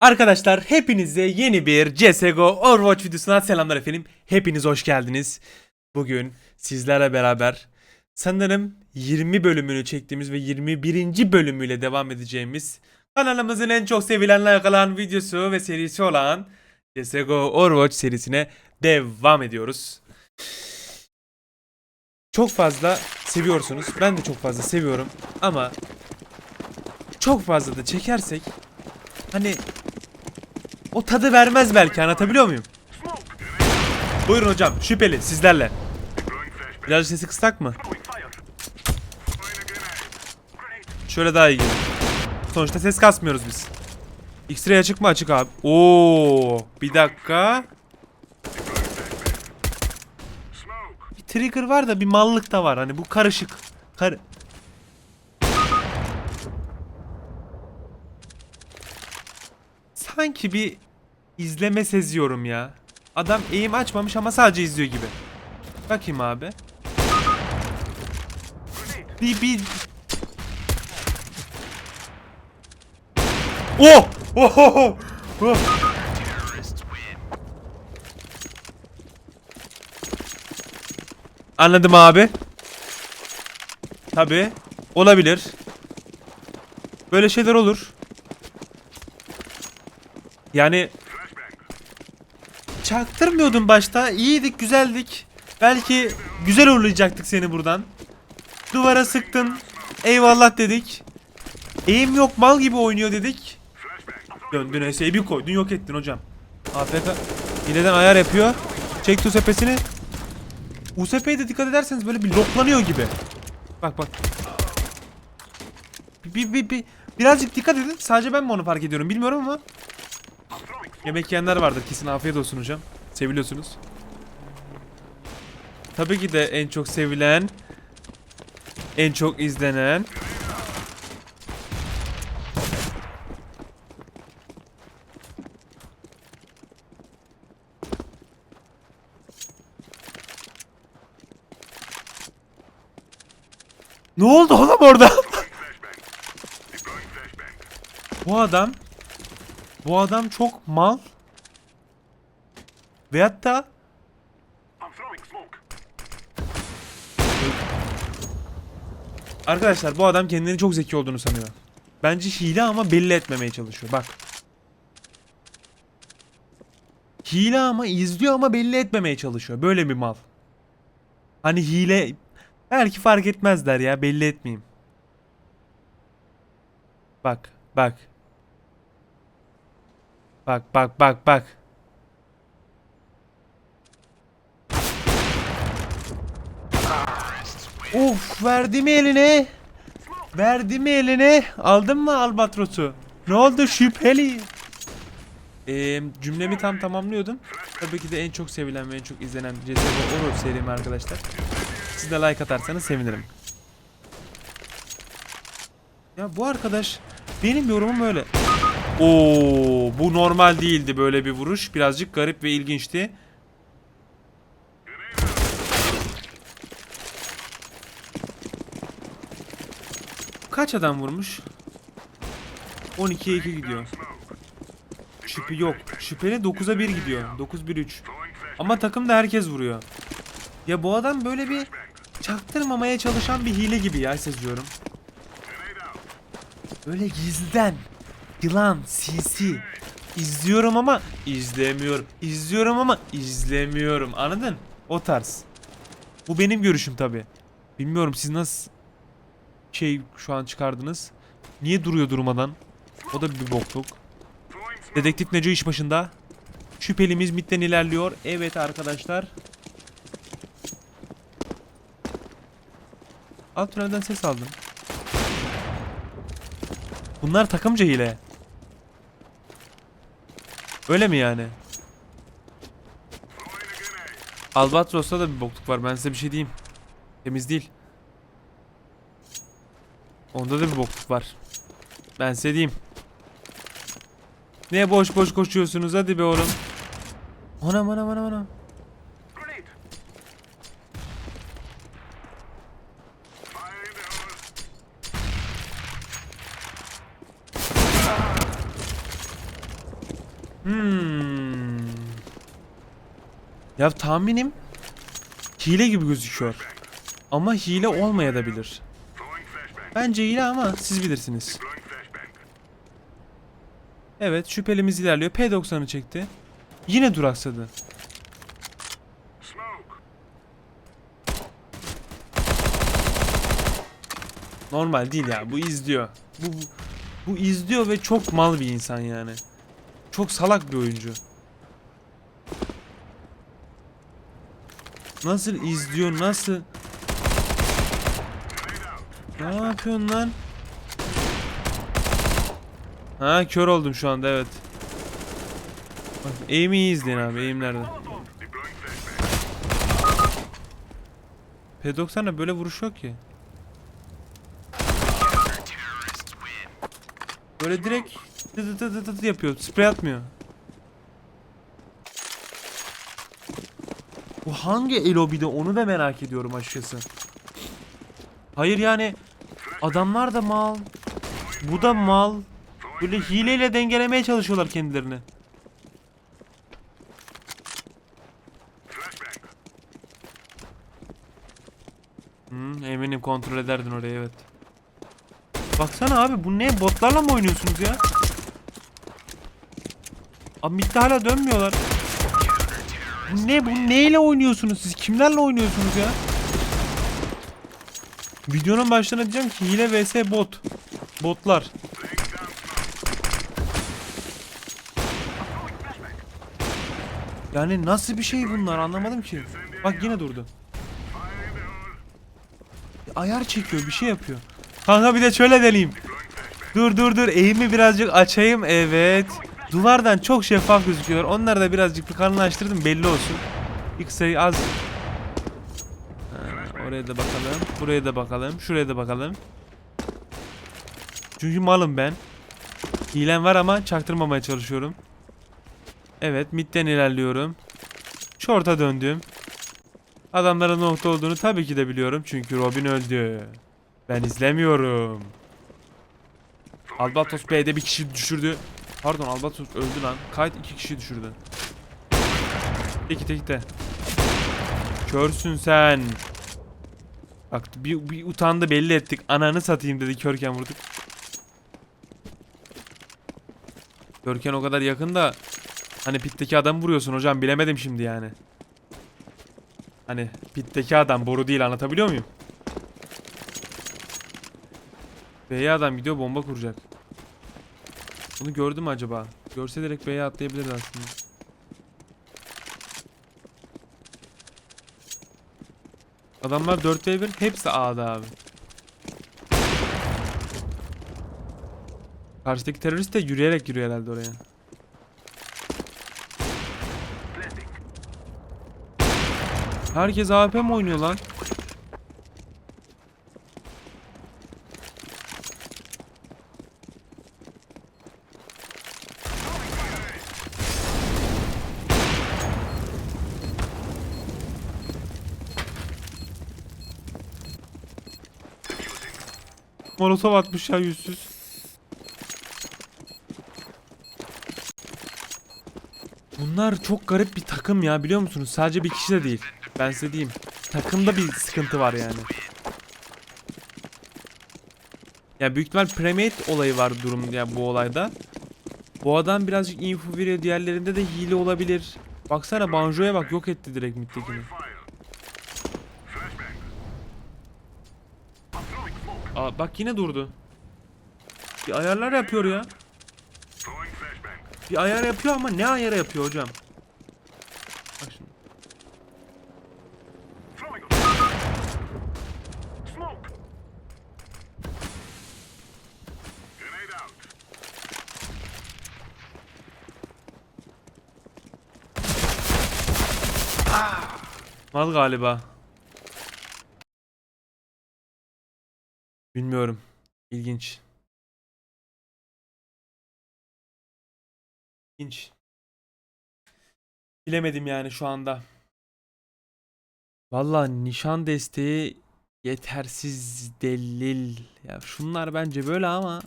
Arkadaşlar hepinize yeni bir CSGO Overwatch videosuna selamlar efendim. Hepiniz hoş geldiniz. Bugün sizlerle beraber sanırım 20 bölümünü çektiğimiz ve 21. bölümüyle devam edeceğimiz kanalımızın en çok sevilen like alan videosu ve serisi olan CSGO Overwatch serisine devam ediyoruz. Çok fazla seviyorsunuz. Ben de çok fazla seviyorum ama çok fazla da çekersek hani o tadı vermez belki anlatabiliyor muyum? Buyurun hocam şüpheli sizlerle. Biraz sesi kıstak mı? Şöyle daha iyi. Sonuçta ses kasmıyoruz biz. X-ray açık mı açık abi? Oo, bir dakika. Bir trigger var da bir mallık da var. Hani bu karışık. Kar Sanki bir izleme seziyorum ya. Adam eğim açmamış ama sadece izliyor gibi. Bakayım abi. Bir bir Oh! Oh! oh, oh. Anladım abi. Tabi. Olabilir. Böyle şeyler olur. Yani çaktırmıyordun başta. İyiydik, güzeldik. Belki güzel uğurlayacaktık seni buradan. Duvara sıktın. Eyvallah dedik. Eğim yok mal gibi oynuyor dedik. Döndün eseyi bir koydun yok ettin hocam. AFK yineden ayar yapıyor. Çekti USP'sini. USP'ye de dikkat ederseniz böyle bir loklanıyor gibi. Bak bak. Bir, bir, bir- birazcık dikkat edin. Sadece ben mi onu fark ediyorum bilmiyorum ama. Yemek yiyenler vardır kesin afiyet olsun hocam. Seviliyorsunuz. Tabii ki de en çok sevilen, en çok izlenen. Ne oldu oğlum orada? Bu adam bu adam çok mal. Veyahut da Arkadaşlar bu adam kendini çok zeki olduğunu sanıyor. Bence hile ama belli etmemeye çalışıyor. Bak. Hile ama izliyor ama belli etmemeye çalışıyor. Böyle bir mal. Hani hile belki fark etmezler ya belli etmeyeyim. Bak bak. Bak bak bak bak. Of verdi mi eline? Verdi mi eline? Aldın mı Albatros'u? Ne oldu şüpheli? Ee, cümlemi tam tamamlıyordum. Tabii ki de en çok sevilen ve en çok izlenen CSGO Oro serimi arkadaşlar. Siz de like atarsanız sevinirim. Ya bu arkadaş benim yorumum öyle. Oo, bu normal değildi böyle bir vuruş. Birazcık garip ve ilginçti. Kaç adam vurmuş? 12'ye 2 gidiyor. Şüphe yok. Şüpheli 9'a 1 gidiyor. 9-1-3. Ama takımda herkes vuruyor. Ya bu adam böyle bir çaktırmamaya çalışan bir hile gibi ya seziyorum. Böyle gizliden. Yılan, CC. İzliyorum ama izlemiyorum. İzliyorum ama izlemiyorum. Anladın? O tarz. Bu benim görüşüm tabi. Bilmiyorum siz nasıl şey şu an çıkardınız. Niye duruyor durmadan? O da bir bokluk. Dedektif Neco iş başında. Şüphelimiz midden ilerliyor. Evet arkadaşlar. Alt ses aldım. Bunlar takımca hile. Öyle mi yani? Albatros'ta da bir bokluk var. Ben size bir şey diyeyim. Temiz değil. Onda da bir bokluk var. Ben size diyeyim. Niye boş boş koşuyorsunuz hadi be oğlum. Anam anam anam anam. Hmm. Ya tahminim hile gibi gözüküyor. Ama hile olmayabilir. Bence hile ama siz bilirsiniz. Evet şüphelimiz ilerliyor. P90'ı çekti. Yine duraksadı. Normal değil ya. Bu izliyor. Bu, bu izliyor ve çok mal bir insan yani. Çok salak bir oyuncu. Nasıl izliyor? Nasıl? Ne yapıyorsun lan? Ha kör oldum şu anda evet. Bak aim'i iyi izleyin abi aim nerede? P90'a böyle vuruş yok ki. Böyle direkt tı tı tı tı tı yapıyor. Sprey atmıyor. Bu hangi elobide onu da merak ediyorum açıkçası. Hayır yani adamlar da mal. Bu da mal. Böyle hileyle dengelemeye çalışıyorlar kendilerini. Hmm, eminim kontrol ederdin orayı evet. Baksana abi bu ne botlarla mı oynuyorsunuz ya? Abi midde hala dönmüyorlar. Bu ne bu neyle oynuyorsunuz siz? Kimlerle oynuyorsunuz ya? Videonun başlarına diyeceğim ki hile vs bot. Botlar. Yani nasıl bir şey bunlar anlamadım ki. Bak yine durdu. Ayar çekiyor bir şey yapıyor. Kanka bir de şöyle deneyeyim. Dur dur dur eğimi birazcık açayım evet. Duvardan çok şeffaf gözüküyor. Onları da birazcık bir kalınlaştırdım belli olsun. X'e az. Oraya da bakalım. Buraya da bakalım. Şuraya da bakalım. Çünkü malım ben. Hilem var ama çaktırmamaya çalışıyorum. Evet midden ilerliyorum. Short'a döndüm. Adamların nokta olduğunu tabii ki de biliyorum çünkü Robin öldü. Ben izlemiyorum. Albatos B'de bir kişi düşürdü. Pardon Albatos öldü lan. Kayıt iki kişi düşürdü. İki tek de. Körsün sen. Bak bir, bir utandı belli ettik. Ananı satayım dedi körken vurduk. Körken o kadar yakın da hani pitteki adam vuruyorsun hocam bilemedim şimdi yani. Hani pitteki adam boru değil anlatabiliyor muyum? B'ye adam gidiyor bomba kuracak. Bunu gördü mü acaba? Görse direkt B'ye atlayabilirdi aslında. Adamlar 4 v 1 hepsi A'da abi. Karşıdaki terörist de yürüyerek yürüyor herhalde oraya. Herkes AWP mi oynuyor lan? Molotov atmış ya yüzsüz. Bunlar çok garip bir takım ya biliyor musunuz? Sadece bir kişi de değil. Ben size diyeyim. Takımda bir sıkıntı var yani. Ya büyük ihtimal premate olayı var durum ya bu olayda. Bu adam birazcık info veriyor. Diğerlerinde de hile olabilir. Baksana Banjo'ya bak yok etti direkt midtekini. Bak yine durdu. Bir ayarlar yapıyor ya. Bir ayar yapıyor ama ne ayarı yapıyor hocam? Bak şimdi. Mal galiba. Bilmiyorum. İlginç. İlginç. Bilemedim yani şu anda. Vallahi nişan desteği yetersiz delil. Ya şunlar bence böyle ama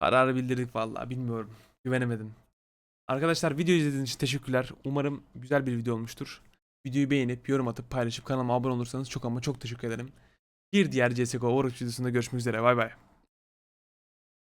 karar bildirdik vallahi bilmiyorum. Güvenemedim. Arkadaşlar video izlediğiniz için teşekkürler. Umarım güzel bir video olmuştur. Videoyu beğenip yorum atıp paylaşıp kanalıma abone olursanız çok ama çok teşekkür ederim. Bir diğer CSGO Overwatch videosunda görüşmek üzere. Bay bay.